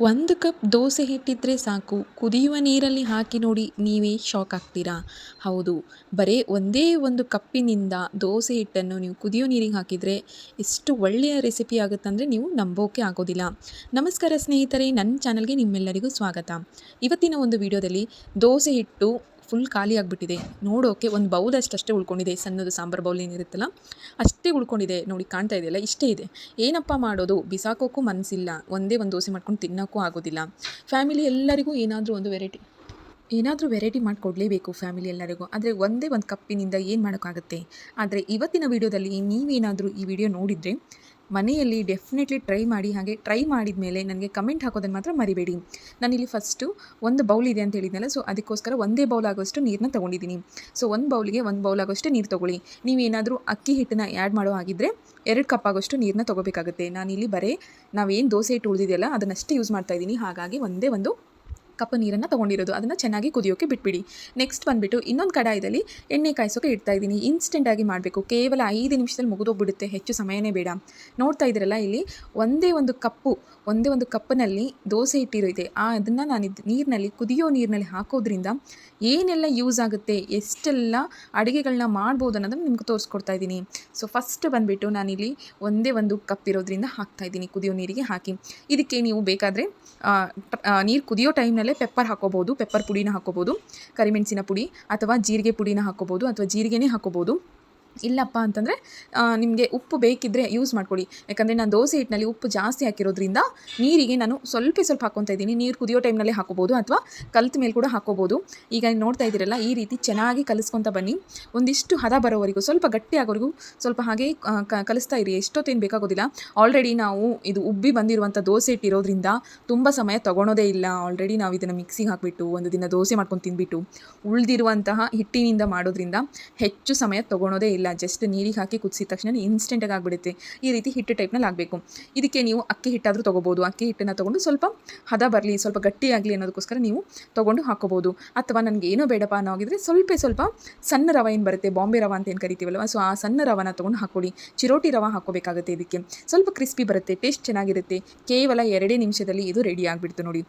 ಒಂದು ಕಪ್ ದೋಸೆ ಹಿಟ್ಟಿದ್ರೆ ಸಾಕು. ಕುದಿಯುವ ನೀರಲ್ಲಿ ಹಾಕಿ ನೋಡಿ ನೀವೇ ಶಾಕ್ ಆಗ್ತೀರಾ? ಹೌದು. ಬರೀ ಒಂದೇ ಒಂದು ಕಪ್ಪಿನಿಂದ ದೋಸೆ ಹಿಟ್ಟನ್ನು ನೀವು ಕುದಿಯೋ ನೀರಿಗೆ ಹಾಕಿದರೆ ಎಷ್ಟು ಒಳ್ಳೆಯ ರೆಸಿಪಿ ಆಗುತ್ತಂದರೆ ನೀವು ನಂಬೋಕೆ ಆಗೋದಿಲ್ಲ. ನಮಸ್ಕಾರ ಸ್ನೇಹಿತರೆ, ನನ್ನ ಚಾನಲ್ಗೆ ನಿಮ್ಮೆಲ್ಲರಿಗೂ ಸ್ವಾಗತ. ಇವತ್ತಿನ ಒಂದು ವಿಡಿಯೋದಲ್ಲಿ ದೋಸೆ ಹಿಟ್ಟು ಫುಲ್ ಖಾಲಿ ಆಗಿಬಿಟ್ಟಿದೆ. ನೋಡೋಕೆ ಒಂದು ಬೌಲ್ ಅಷ್ಟೇ ಉಳ್ಕೊಂಡಿದೆ. ಸಣ್ಣದು ಸಾಂಬಾರು ಬೌಲ್ ಏನಿರುತ್ತಲ್ಲ, ಅಷ್ಟೇ ಉಳ್ಕೊಂಡಿದೆ. ನೋಡಿ, ಕಾಣ್ತಾ ಇದೆಯಲ್ಲ, ಇಷ್ಟೇ ಇದೆ. ಏನಪ್ಪ ಮಾಡೋದು? ಬಿಸಾಕೋಕ್ಕೂ ಮನಸ್ಸಿಲ್ಲ ಒಂದೇ ಒಂದು ದೋಸೆ ಮಾಡ್ಕೊಂಡು ತಿನ್ನೋಕ್ಕೂ ಆಗೋದಿಲ್ಲ. ಫ್ಯಾಮಿಲಿ ಎಲ್ಲರಿಗೂ ಏನಾದರೂ ಒಂದು ವೆರೈಟಿ, ಏನಾದರೂ ವೆರೈಟಿ ಮಾಡಿಕೊಡ್ಲೇಬೇಕು ಫ್ಯಾಮಿಲಿ ಎಲ್ಲರಿಗೂ. ಆದರೆ ಒಂದೇ ಒಂದು ಕಪ್ಪಿನಿಂದ ಏನು ಮಾಡೋಕ್ಕಾಗುತ್ತೆ? ಆದರೆ ಇವತ್ತಿನ ವಿಡಿಯೋದಲ್ಲಿ ನೀವೇನಾದರೂ ಈ ವಿಡಿಯೋ ನೋಡಿದರೆ ಮನೆಯಲ್ಲಿ ಡೆಫಿನೆಟ್ಲಿ ಟ್ರೈ ಮಾಡಿ, ಹಾಗೆ ಟ್ರೈ ಮಾಡಿದ ಮೇಲೆ ನನಗೆ ಕಮೆಂಟ್ ಹಾಕೋದನ್ನು ಮಾತ್ರ ಮರಿಬೇಡಿ. ನಾನಿಲ್ಲಿ ಫಸ್ಟು ಒಂದು ಬೌಲ್ ಇದೆ ಅಂತ ಹೇಳಿದ್ನಲ್ಲ ಸೊ ಅದಕ್ಕೋಸ್ಕರ ಒಂದೇ ಬೌಲ್ ಆಗೋಷ್ಟು ನೀರನ್ನ ತೊಗೊಂಡಿದ್ದೀನಿ. ಸೊ ಒಂದು ಬೌಲಿಗೆ ಒಂದು ಬೌಲ್ ಆಗೋಷ್ಟು ನೀರು ತೊಗೊಳ್ಳಿ. ನೀವೇನಾದರೂ ಅಕ್ಕಿ ಹಿಟ್ಟನ್ನ ಆ್ಯಡ್ ಮಾಡೋ ಹಾಗಿದ್ದರೆ ಎರಡು ಕಪ್ ಆಗೋಷ್ಟು ನೀರನ್ನ ತೊಗೋಬೇಕಾಗುತ್ತೆ. ನಾನಿಲ್ಲಿ ಬರೀ ನಾವೇನು ದೋಸೆ ಹಿಟ್ಟು ಉಳಿದಿದೆಯಲ್ಲ, ಅದನ್ನಷ್ಟೇ ಯೂಸ್ ಮಾಡ್ತಾಯಿದ್ದೀನಿ ಹಾಗಾಗಿ ಒಂದೇ ಒಂದು ಕಪ್ ನೀರನ್ನು ತೊಗೊಂಡಿರೋದು. ಅದನ್ನು ಚೆನ್ನಾಗಿ ಕುದಿಯೋಕ್ಕೆ ಬಿಟ್ಬಿಡಿ. ನೆಕ್ಸ್ಟ್ ಬಂದುಬಿಟ್ಟು ಇನ್ನೊಂದು ಕಡಾಯದಲ್ಲಿ ಎಣ್ಣೆ ಕಾಯಿಸೋಕೆ ಇಡ್ತಾ ಇದ್ದೀನಿ. ಇನ್ಸ್ಟೆಂಟಾಗಿ ಮಾಡಬೇಕು. ಕೇವಲ ಐದು ನಿಮಿಷದಲ್ಲಿ ಮುಗಿದೋಗ್ಬಿಡುತ್ತೆ. ಹೆಚ್ಚು ಸಮಯನೇ ಬೇಡ. ನೋಡ್ತಾ ಇದ್ದೀರಲ್ಲ ಇಲ್ಲಿ ಒಂದೇ ಒಂದು ಕಪ್ಪು, ಒಂದೇ ಒಂದು ಕಪ್ಪಿನಲ್ಲಿ ದೋಸೆ ಹಿಟ್ಟಿರುತ್ತೆ ಆ ಅದನ್ನು ನಾನು ನೀರಿನಲ್ಲಿ, ಕುದಿಯೋ ನೀರಿನಲ್ಲಿ ಹಾಕೋದ್ರಿಂದ ಏನೆಲ್ಲ ಯೂಸ್ ಆಗುತ್ತೆ, ಎಷ್ಟೆಲ್ಲ ಅಡುಗೆಗಳನ್ನ ಮಾಡ್ಬೋದು ಅನ್ನೋದನ್ನು ನಿಮ್ಗೆ ತೋರಿಸ್ಕೊಡ್ತಾ ಇದ್ದೀನಿ. ಸೊ ಫಸ್ಟ್ ಬಂದುಬಿಟ್ಟು ನಾನಿಲ್ಲಿ ಒಂದೇ ಒಂದು ಕಪ್ ಇರೋದ್ರಿಂದ ಹಾಕ್ತಾ ಇದ್ದೀನಿ. ಕುದಿಯೋ ನೀರಿಗೆ ಹಾಕಿ. ಇದಕ್ಕೆ ನೀವು ಬೇಕಾದರೆ ನೀರು ಕುದಿಯೋ ಟೈಮ್ನಲ್ಲೇ ಪೆಪ್ಪರ್ ಹಾಕೋಬೋದು ಪೆಪ್ಪರ್ ಪುಡಿನ ಹಾಕೋಬೋದು ಕರಿಮೆಣಸಿನ ಪುಡಿ ಅಥವಾ ಜೀರಿಗೆ ಪುಡಿನ ಹಾಕೋಬೋದು ಅಥವಾ ಜೀರಿಗೆನೇ ಹಾಕೋಬೋದು. ಇಲ್ಲಪ್ಪ ಅಂತಂದರೆ ನಿಮಗೆ ಉಪ್ಪು ಬೇಕಿದ್ದರೆ ಯೂಸ್ ಮಾಡ್ಕೊಳ್ಳಿ ಯಾಕಂದರೆ ನಾನು ದೋಸೆ ಹಿಟ್ಟಿನಲ್ಲಿ ಉಪ್ಪು ಜಾಸ್ತಿ ಹಾಕಿರೋದ್ರಿಂದ ನೀರಿಗೆ ನಾನು ಸ್ವಲ್ಪ ಸ್ವಲ್ಪ ಹಾಕ್ಕೊತಾ ಇದ್ದೀನಿ. ನೀರು ಕುದಿಯೋ ಟೈಮ್ನಲ್ಲೇ ಹಾಕೋಬೋದು ಅಥವಾ ಕಲ್ತ ಮೇಲೆ ಕೂಡ ಹಾಕೋಬೋದು ಈಗ ನೋಡ್ತಾ ಇದ್ದೀರಲ್ಲ, ಈ ರೀತಿ ಚೆನ್ನಾಗಿ ಕಲಿಸ್ಕೊತ ಬನ್ನಿ. ಒಂದಿಷ್ಟು ಹದ ಬರೋವರೆಗೂ, ಸ್ವಲ್ಪ ಗಟ್ಟಿ ಆಗೋವರೆಗೂ ಸ್ವಲ್ಪ ಹಾಗೆ ಕಲಿಸ್ತಾ ಇರಿ. ಎಷ್ಟೊತ್ತೇನು ಬೇಕಾಗೋದಿಲ್ಲ. ಆಲ್ರೆಡಿ ನಾವು ಇದು ಉಬ್ಬಿ ಬಂದಿರುವಂಥ ದೋಸೆ ಇಟ್ಟಿರೋದ್ರಿಂದ ತುಂಬ ಸಮಯ ತೊಗೊಳೋದೇ ಇಲ್ಲ. ಆಲ್ರೆಡಿ ನಾವು ಇದನ್ನು ಮಿಕ್ಸಿಗೆ ಹಾಕಿಬಿಟ್ಟು, ಒಂದು ದಿನ ದೋಸೆ ಮಾಡ್ಕೊಂಡು ತಿಂದ್ಬಿಟ್ಟು ಉಳಿದಿರುವಂತಹ ಹಿಟ್ಟಿನಿಂದ ಮಾಡೋದ್ರಿಂದ ಹೆಚ್ಚು ಸಮಯ ತೊಗೊಳೋದೇ ಇಲ್ಲ. ಜಸ್ಟ್ ನೀರಿಗೆ ಹಾಕಿ ಕುದಿಸಿದ ತಕ್ಷಣ ಇನ್ಸ್ಟೆಂಟಾಗಿ ಆಗಿಬಿಡುತ್ತೆ. ಈ ರೀತಿ ಹಿಟ್ಟು ಟೈಪ್ನಲ್ಲಿ ಆಗಬೇಕು. ಇದಕ್ಕೆ ನೀವು ಅಕ್ಕಿ ಹಿಟ್ಟಾದರೂ ತೊಗೋಬೋದು. ಅಕ್ಕಿ ಹಿಟ್ಟನ್ನು ತೊಗೊಂಡು ಸ್ವಲ್ಪ ಹದ ಬರಲಿ, ಸ್ವಲ್ಪ ಗಟ್ಟಿಯಾಗಲಿ ಅನ್ನೋದಕ್ಕೋಸ್ಕರ ನೀವು ತೊಗೊಂಡು ಹಾಕೋಬೋದು. ಅಥವಾ ನನಗೆ ಏನೋ ಬೇಡಪ್ಪ ಅನ್ನೋ ಆಗಿದ್ರೆ ಸ್ವಲ್ಪ ಸ್ವಲ್ಪ ಸಣ್ಣ ರವ ಏನು ಬರುತ್ತೆ, ಬಾಂಬೆ ರವ ಅಂತ ಏನು ಕರಿತೀವಲ್ವ, ಸೊ ಆ ಸಣ್ಣ ರವನ ತೊಗೊಂಡು ಹಾಕೊಳ್ಳಿ ಚಿರೋಟಿ ರವ ಹಾಕೋಬೇಕಾಗುತ್ತೆ ಇದಕ್ಕೆ. ಸ್ವಲ್ಪ ಕ್ರಿಸ್ಪಿ ಬರುತ್ತೆ ಟೇಸ್ಟ್ ಚೆನ್ನಾಗಿರುತ್ತೆ. ಕೇವಲ ಎರಡೇ ನಿಮಿಷದಲ್ಲಿ ಇದು ರೆಡಿ ಆಗಿಬಿಡ್ತು ನೋಡಿ.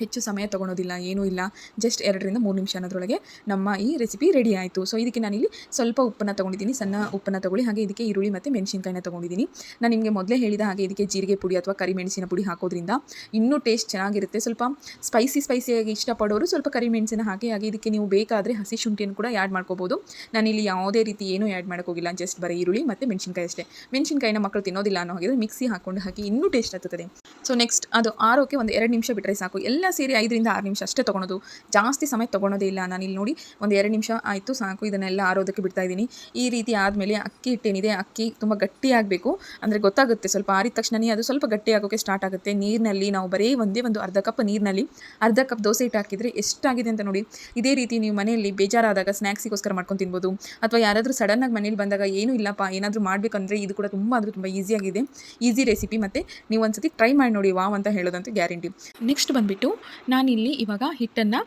ಹೆಚ್ಚು ಸಮಯ ತೊಗೊಳೋದಿಲ್ಲ, ಏನೂ ಇಲ್ಲ. ಜಸ್ಟ್ ಎರಡರಿಂದ ಮೂರು ನಿಮಿಷ ಅನ್ನೋದ್ರೊಳಗೆ ನಮ್ಮ ಈ ರೆಸಿಪಿ ರೆಡಿ ಆಯಿತು. ಸೊ ಇದಕ್ಕೆ ನಾನಿಲ್ಲಿ ಸ್ವಲ್ಪ ಉಪ್ಪನ್ನು ತೊಗೊಂಡಿದ್ದೀನಿ, ಸಣ್ಣ ಉಪ್ಪನ್ನು ತೊಗೊಳ್ಳಿ. ಹಾಗೆ ಇದಕ್ಕೆ ಈರುಳ್ಳಿ ಮತ್ತು ಮೆಣಸಿನ್ಕಾಯಿನ ತೊಗೊಂಡಿದ್ದೀನಿ. ನಾನು ನಿಮಗೆ ಮೊದಲೇ ಹೇಳಿದ ಹಾಗೆ ಇದಕ್ಕೆ ಜೀರಿಗೆ ಪುಡಿ ಅಥವಾ ಕರಿಮೆಣಸಿನ ಪುಡಿ ಹಾಕೋದ್ರಿಂದ ಇನ್ನೂ ಟೇಸ್ಟ್ ಚೆನ್ನಾಗಿರುತ್ತೆ. ಸ್ವಲ್ಪ ಸ್ಪೈಸಿ ಸ್ಪೈಸಿಯಾಗಿ ಇಷ್ಟಪಡೋರು ಸ್ವಲ್ಪ ಕರಿಮೆಣಸಿನ ಹಾಕಿ ಹಾಗೆ ಇದಕ್ಕೆ ನೀವು ಬೇಕಾದರೆ ಹಸಿ ಶುಂಠಿಯನ್ನು ಕೂಡ ಆ್ಯಡ್ ಮಾಡ್ಕೋಬೋದು. ನಾನಿಲ್ಲಿ ಯಾವುದೇ ರೀತಿ ಏನೂ ಆ್ಯಡ್ ಮಾಡೋಕ್ಕೋಗಿಲ್ಲ ಜಸ್ಟ್ ಬರೀ ಈರುಳ್ಳಿ ಮತ್ತು ಮೆಣಸಿನ್ಕಾಯಿ ಅಷ್ಟೇ. ಮೆಣಸಿನ್ಕಾಯಿನ ಮಕ್ಕಳು ತಿನ್ನೋದಿಲ್ಲ ಅನ್ನೋ ಹಾಗೆ ಮಿಕ್ಸಿ ಹಾಕೊಂಡು ಹಾಕಿ ಇನ್ನೂ ಟೇಸ್ಟ್ ಆಗ್ತದೆ. ಸೊ ನೆಕ್ಸ್ಟ್ ಅದು ಆರೋಕ್ಕೆ ಒಂದು ಎರಡು ನಿಮಿಷ ಬಿಟ್ಟರೆ ಸಾಕು. ಎಲ್ಲ ಸೇರಿ ಐದರಿಂದ ಆರು ನಿಮಿಷ ಅಷ್ಟೇ ತೊಗೊಳೋದು. ಜಾಸ್ತಿ ಸಮಯ ತೊಗೊಳೋದೇ ಇಲ್ಲ. ನಾನು ಇಲ್ಲಿ ನೋಡಿ ಒಂದು ಎರಡು ನಿಮಿಷ ಆಯಿತು, ಸಾಕು. ಇದನ್ನೆಲ್ಲ ಆರೋದಕ್ಕೆ ಬಿಡ್ತಾ ಇದ್ದೀನಿ. ಈ ರೀತಿ ಆದಮೇಲೆ ಅಕ್ಕಿ ಹಿಟ್ಟೇನಿದೆ, ಅಕ್ಕಿ ತುಂಬ ಗಟ್ಟಿಯಾಗಬೇಕು ಅಂದರೆ ಗೊತ್ತಾಗುತ್ತೆ, ಸ್ವಲ್ಪ ಆರಿದ ತಕ್ಷಣವೇ ಅದು ಸ್ವಲ್ಪ ಗಟ್ಟಿ ಆಗೋಕ್ಕೆ ಸ್ಟಾರ್ಟ್ ಆಗುತ್ತೆ. ನೀರಿನಲ್ಲಿ ನಾವು ಬರೀ ಒಂದೇ ಒಂದು ಅರ್ಧ ಕಪ್ ನೀರಿನಲ್ಲಿ ಅರ್ಧ ಕಪ್ ದೋಸೆ ಹಿಟ್ಟು ಹಾಕಿದರೆ ಎಷ್ಟಾಗಿದೆ ಅಂತ ನೋಡಿ. ಇದೇ ರೀತಿ ನೀವು ಮನೆಯಲ್ಲಿ ಬೇಜಾರಾದಾಗ ಸ್ನ್ಯಾಕ್ಸಿಗೋಸ್ಕರ ಮಾಡ್ಕೊಂಡು ತಿನ್ಬೋದು. ಅಥವಾ ಯಾರಾದರೂ ಸಡನ್ನಾಗಿ ಮನೇಲಿ ಬಂದಾಗ, ಏನೂ ಇಲ್ಲಪ್ಪ, ಏನಾದರೂ ಮಾಡಬೇಕಂದ್ರೆ ಇದು ಕೂಡ ತುಂಬ ಅಂದರೆ ತುಂಬ ಈಸಿಯಾಗಿದೆ ಈಸಿ ರೆಸಿಪಿ ಮತ್ತು ನೀವು ಒಂದ್ಸತಿ ಟ್ರೈ ಮಾಡಿ ನೋಡಿ, ವಾವ್ ಅಂತ ಹೇಳೋದಂತೂ ಗ್ಯಾರಂಟಿ ನೆಕ್ಸ್ಟ್ ಬಂದುಬಿಟ್ಟು ನಾನಿಲ್ಲಿ ಇವಾಗ ಹಿಟ್ಟನ್ನು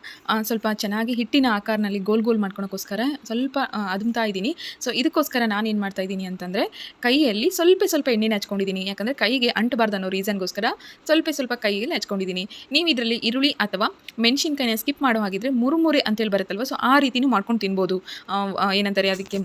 ಸ್ವಲ್ಪ ಚೆನ್ನಾಗಿ ಹಿಟ್ಟಿನ ಆಕಾರನಲ್ಲಿ ಗೋಲ್ ಗೋಲ್ ಮಾಡ್ಕೊಳೋಕ್ಕೋಸ್ಕರ ಸ್ವಲ್ಪ ಅದುಮ್ತಾ ಇದ್ದೀನಿ. ಸೊ ಇದಕ್ಕೋಸ್ಕರ ನಾನು ಏನು ಮಾಡ್ತಾ ಇದ್ದೀನಿ ಅಂತಂದರೆ, ಕೈಯಲ್ಲಿ ಸ್ವಲ್ಪ ಸ್ವಲ್ಪ ಎಣ್ಣೆನ ಹಚ್ಕೊಂಡಿದ್ದೀನಿ. ಯಾಕಂದರೆ ಕೈಗೆ ಅಂಟಬಾರ್ದು ಅನ್ನೋ ರೀಸನ್ಗೋಸ್ಕರ ಸ್ವಲ್ಪ ಸ್ವಲ್ಪ ಕೈಯಲ್ಲಿ ಹಚ್ಕೊಂಡಿದ್ದೀನಿ. ನೀವು ಇದರಲ್ಲಿ ಈರುಳ್ಳಿ ಅಥವಾ ಮೆಣಸಿನ್ಕಾಯಿನ ಸ್ಕಿಪ್ ಮಾಡೋ ಹಾಗಿದ್ರೆ ಮುರುಮುರಿ ಅಂತೇಳಿ ಬರುತ್ತಲ್ವ, ಸೊ ಆ ರೀತಿನೂ ಮಾಡ್ಕೊಂಡು ತಿನ್ಬೋದು. ಏನಂತಾರೆ, ಅದಕ್ಕೆ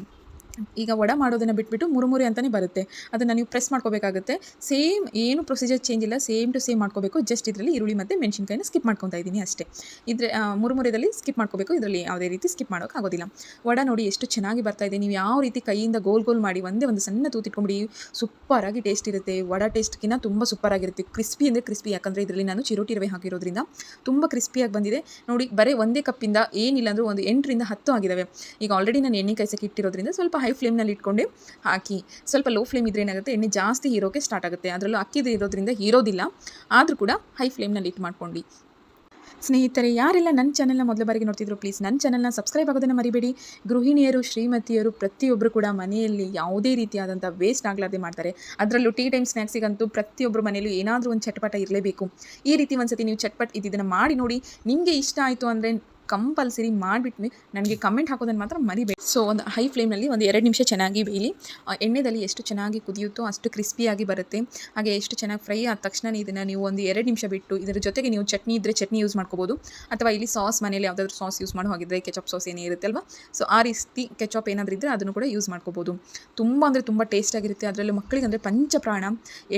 ಈಗ ವಡ ಮಾಡೋದನ್ನು ಬಿಟ್ಬಿಟ್ಟು ಮುರುಮುರಿ ಅಂತಲೇ ಬರುತ್ತೆ. ಅದನ್ನು ನೀವು ಪ್ರೆಸ್ ಮಾಡ್ಕೋಬೇಕಾಗುತ್ತೆ. ಸೇಮ್ ಏನು ಪ್ರೊಸೀಜರ್ ಚೇಂಜ್ ಇಲ್ಲ ಸೇಮ್ ಟು ಸೇಮ್ ಮಾಡ್ಕೋಬೇಕು. ಜಸ್ಟ್ ಇದರಲ್ಲಿ ಈರುಳ್ಳಿ ಮತ್ತು ಮೆಣಸಿನ್ಕಾಯಿನ ಸ್ಕಿಪ್ ಮಾಡ್ಕೊತಾ ಇದ್ದೀನಿ ಅಷ್ಟೇ. ಇದ್ರೆ ಮುರುಮುರಿದಲ್ಲಿ ಸ್ಕಿಪ್ ಮಾಡ್ಕೋಬೇಕು. ಇದರಲ್ಲಿ ಯಾವುದೇ ರೀತಿ ಸ್ಕಿಪ್ ಮಾಡೋಕೆ ಆಗೋದಿಲ್ಲ. ವಡ ನೋಡಿ ಎಷ್ಟು ಚೆನ್ನಾಗಿ ಬರ್ತಾ ಇದೆ. ನೀವು ಯಾವ ರೀತಿ ಕೈಯಿಂದ ಗೋಲ್ ಗೋಲ್ ಮಾಡಿ ಒಂದೇ ಒಂದು ಸಣ್ಣ ತೂತಿಟ್ಕೊಂಬಿಡಿ ಸೂಪರಾಗಿ ಟೇಸ್ಟ್ ಇರುತ್ತೆ. ವಡ ಟೇಸ್ಟ್ಗಿಂತ ತುಂಬ ಸೂಪರಾಗಿರುತ್ತೆ ಕ್ರಿಸ್ಪಿ ಅಂದರೆ ಕ್ರಿಸ್ಪಿ ಯಾಕಂದರೆ ಇದರಲ್ಲಿ ನಾನು ಚಿರೋಟಿ ರವೆ ಹಾಕಿರೋದ್ರಿಂದ ತುಂಬ ಕ್ರಿಸ್ಪಿಯಾಗಿ ಬಂದಿದೆ. ನೋಡಿ, ಬರೀ ಒಂದೇ ಕಪ್ಪಿಂದ ಏನಿಲ್ಲ ಅಂದರೂ ಒಂದು ಎಂಟರಿಂದ ಹತ್ತು ಆಗಿದ್ದಾವೆ ಈಗ ಆಲ್ರೆಡಿ ನಾನು ಎಣ್ಣೆ ಕಾಯಿಸಕ್ಕೆ ಇಟ್ಟಿರೋದ್ರಿಂದ ಸ್ವಲ್ಪ ಹೈ ಫ್ಲೇಮ್ನಲ್ಲಿ ಇಟ್ಕೊಂಡು ಹಾಕಿ ಸ್ವಲ್ಪ ಲೋ ಫ್ಲೇಮ್ ಇದ್ರೆ ಏನಾಗುತ್ತೆ, ಎಣ್ಣೆ ಜಾಸ್ತಿ ಹೀರೋಕ್ಕೆ ಸ್ಟಾರ್ಟ್ ಆಗುತ್ತೆ. ಅದರಲ್ಲೂ ಅಕ್ಕಿದು ಇರೋದ್ರಿಂದ ಹೀರೋದಿಲ್ಲ. ಆದರೂ ಕೂಡ ಹೈ ಫ್ಲೇಮ್ನಲ್ಲಿ ಇಟ್ ಮಾಡ್ಕೊಂಡು. ಸ್ನೇಹಿತರೆ, ಯಾರೆಲ್ಲ ನನ್ನ ಚಾನಲ್ನ ಮೊದಲ ಬಾರಿಗೆ ನೋಡ್ತಿದ್ರು ಪ್ಲೀಸ್ ನನ್ನ ಚಾನಲ್ನ ಸಬ್ಸ್ಕ್ರೈಬ್ ಆಗೋದನ್ನು ಮರಿಬೇಡಿ. ಗೃಹಿಣಿಯರು, ಶ್ರೀಮತಿಯರು ಪ್ರತಿಯೊಬ್ಬರು ಕೂಡ ಮನೆಯಲ್ಲಿ ಯಾವುದೇ ರೀತಿಯಾದಂಥ ವೇಸ್ಟ್ ಆಗಲಾರ್ದೆ ಮಾಡ್ತಾರೆ. ಅದರಲ್ಲೂ ಟೀ ಟೈಮ್ ಸ್ನ್ಯಾಕ್ಸಿಗಂತೂ ಪ್ರತಿಯೊಬ್ಬರು ಮನೆಯಲ್ಲೂ ಏನಾದರೂ ಒಂದು ಚಟಪಟ ಇರಲೇಬೇಕು. ಈ ರೀತಿ ಒಂದು ಸತಿ ನೀವು ಚಟ್ಪಟ್ ಇದನ್ನು ಮಾಡಿ ನೋಡಿ ನಿಮಗೆ ಇಷ್ಟ ಆಯಿತು ಅಂದರೆ ಕಂಪಲ್ಸರಿ ಮಾಡಿಬಿಟ್ಟು ನನಗೆ ಕಮೆಂಟ್ ಹಾಕೋದನ್ನು ಮಾತ್ರ ಮರಿಬೇಕು ಸೊ ಒಂದು ಹೈ ಫ್ಲೇಮ್ನಲ್ಲಿ ಒಂದು ಎರಡು ನಿಮಿಷ ಚೆನ್ನಾಗಿ ಬೇಯಲಿ. ಎಣ್ಣೆದಲ್ಲಿ ಎಷ್ಟು ಚೆನ್ನಾಗಿ ಕುದಿಯುತ್ತೋ ಅಷ್ಟು ಕ್ರಿಸ್ಪಿಯಾಗಿ ಬರುತ್ತೆ. ಹಾಗೆ ಎಷ್ಟು ಚೆನ್ನಾಗಿ ಫ್ರೈ ಆದ ತಕ್ಷಣ ಇದನ್ನು ನೀವು ಒಂದು ಎರಡು ನಿಮಿಷ ಬಿಟ್ಟು ಇದರ ಜೊತೆಗೆ ನೀವು ಚಟ್ನಿ ಇದ್ದರೆ ಚಟ್ನಿ ಯೂಸ್ ಮಾಡ್ಕೋಬೋದು. ಅಥವಾ ಇಲ್ಲಿ ಸಾಸ್ ಮನೇಲಿ ಯಾವುದಾದ್ರೂ ಸಾಸ್ ಯೂಸ್ ಮಾಡೋ ಹಾಗಿದ್ರೆ ಕೆಚಪ್ ಸಾಸ್ ಏನೇ ಇರುತ್ತೆ ಅಲ್ವಾ? ಸೊ ಆ ರೀತಿ ಕೆಚಪ್ ಏನಾದರೂ ಇದ್ದರೆ ಅದನ್ನು ಕೂಡ ಯೂಸ್ ಮಾಡ್ಕೋಬೋದು. ತುಂಬ ಅಂದರೆ ತುಂಬ ಟೇಸ್ಟಾಗಿರುತ್ತೆ ಅದರಲ್ಲೂ ಮಕ್ಕಳಿಗೆ ಅಂದರೆ ಪಂಚಪ್ರಾಣ.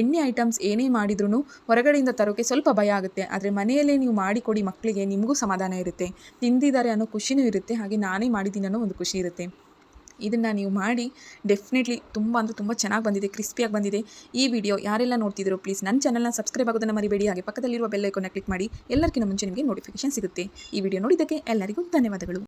ಎಣ್ಣೆ ಐಟಮ್ಸ್ ಏನೇ ಮಾಡಿದ್ರೂ ಹೊರಗಡೆಯಿಂದ ತರೋಕ್ಕೆ ಸ್ವಲ್ಪ ಭಯ ಆಗುತ್ತೆ. ಆದರೆ ಮನೆಯಲ್ಲೇ ನೀವು ಮಾಡಿಕೊಡಿ ಮಕ್ಕಳಿಗೆ, ನಿಮಗೂ ಸಮಾಧಾನ ಇರುತ್ತೆ. ತಿಂದಿದ್ದಾರೆ ಅನ್ನೋ ಖುಷಿನೂ ಇರುತ್ತೆ, ಹಾಗೆ ನಾನೇ ಮಾಡಿದ್ದೀನಿ ಅನ್ನೋ ಒಂದು ಖುಷಿ ಇರುತ್ತೆ. ಇದನ್ನು ನೀವು ಮಾಡಿ ಡೆಫಿನೆಟ್ಲಿ ತುಂಬ ಅಂದರೆ ತುಂಬ ಚೆನ್ನಾಗಿ ಬಂದಿದೆ ಕ್ರಿಸ್ಪಿಯಾಗಿ ಬಂದಿದೆ. ಈ ವಿಡಿಯೋ ಯಾರೆಲ್ಲ ನೋಡ್ತಿದ್ರು ಪ್ಲೀಸ್ ನನ್ನ ಚಾನಲ್ನ ಸಬ್ಸ್ಕ್ರೈಬ್ ಆಗೋದನ್ನು ಮರಿಬೇಡಿ, ಹಾಗೆ ಪಕ್ಕದಲ್ಲಿರುವ ಬೆಲ್ ಐಕೋನ ಕ್ಲಿಕ್ ಮಾಡಿ ಎಲ್ಲರಿಗಿಂತ ಮುಂಚೆ ನಿಮಗೆ ನೋಟಿಫಿಕೇಶನ್ ಸಿಗುತ್ತೆ. ಈ ವಿಡಿಯೋ ನೋಡಿದ್ದಕ್ಕೆ ಎಲ್ಲರಿಗೂ ಧನ್ಯವಾದಗಳು.